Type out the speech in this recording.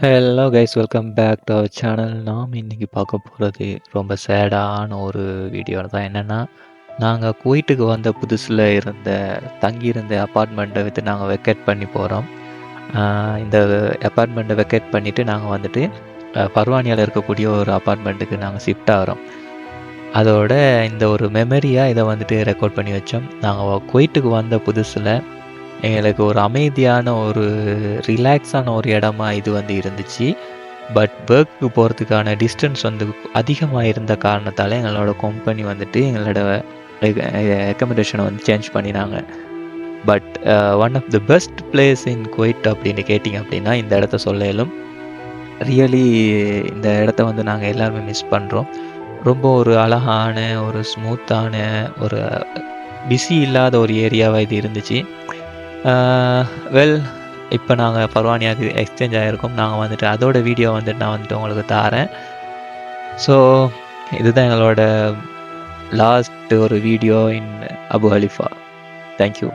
Hello guys welcome back to our channel நாம் இன்றைக்கி பார்க்க போகிறது ரொம்ப சேடான ஒரு வீடியோ தான். என்னென்னா நாங்கள் குவைட்டுக்கு வந்த புதுசில் இருந்த தங்கியிருந்த அப்பார்ட்மெண்ட்டை விற்று நாங்கள் வெக்கேட் பண்ணி போகிறோம் இந்த அப்பார்ட்மெண்ட்டை வெக்கேட் பண்ணிவிட்டு நாங்கள் வந்துட்டு பர்வானியால் இருக்கக்கூடிய ஒரு அப்பார்ட்மெண்ட்டுக்கு நாங்கள் ஷிஃப்ட் ஆகிறோம். அதோட இந்த ஒரு மெமரியாக இதை வந்துட்டு ரெக்கார்ட் பண்ணி வச்சோம். நாங்கள் குவைட்டுக்கு வந்த புதுசில் எங்களுக்கு ஒரு அமைதியான ஒரு ரிலாக்ஸான ஒரு இடமா இது வந்து இருந்துச்சு. பட் ஒர்க்கு போகிறதுக்கான டிஸ்டன்ஸ் வந்து அதிகமாக இருந்த காரணத்தால் எங்களோட கம்பெனி வந்துட்டு எங்களோட ரெக்கமெண்டேஷனை வந்து சேஞ்ச் பண்ணினாங்க. But one of the best place in Kuwait அப்படின்னு கேட்டிங்க அப்படின்னா இந்த இடத்த சொல்லலும். ரியலி இந்த இடத்த வந்து நாங்கள் எல்லாருமே மிஸ் பண்ணுறோம் ரொம்ப ஒரு அழகான ஒரு ஸ்மூத்தான ஒரு பிஸி இல்லாத ஒரு ஏரியாவாக இது இருந்துச்சு. வெல் இப்போ நாங்கள் பர்வானியாவுக்கு எக்ஸ்சேஞ்ச் ஆகிருக்கோம் நாங்கள் வந்துட்டு அதோட வீடியோ வந்துட்டு நான் வந்துட்டு உங்களுக்கு தாரேன் ஸோ இதுதான் எங்களோட லாஸ்ட் ஒரு video in Abu Halifa thank you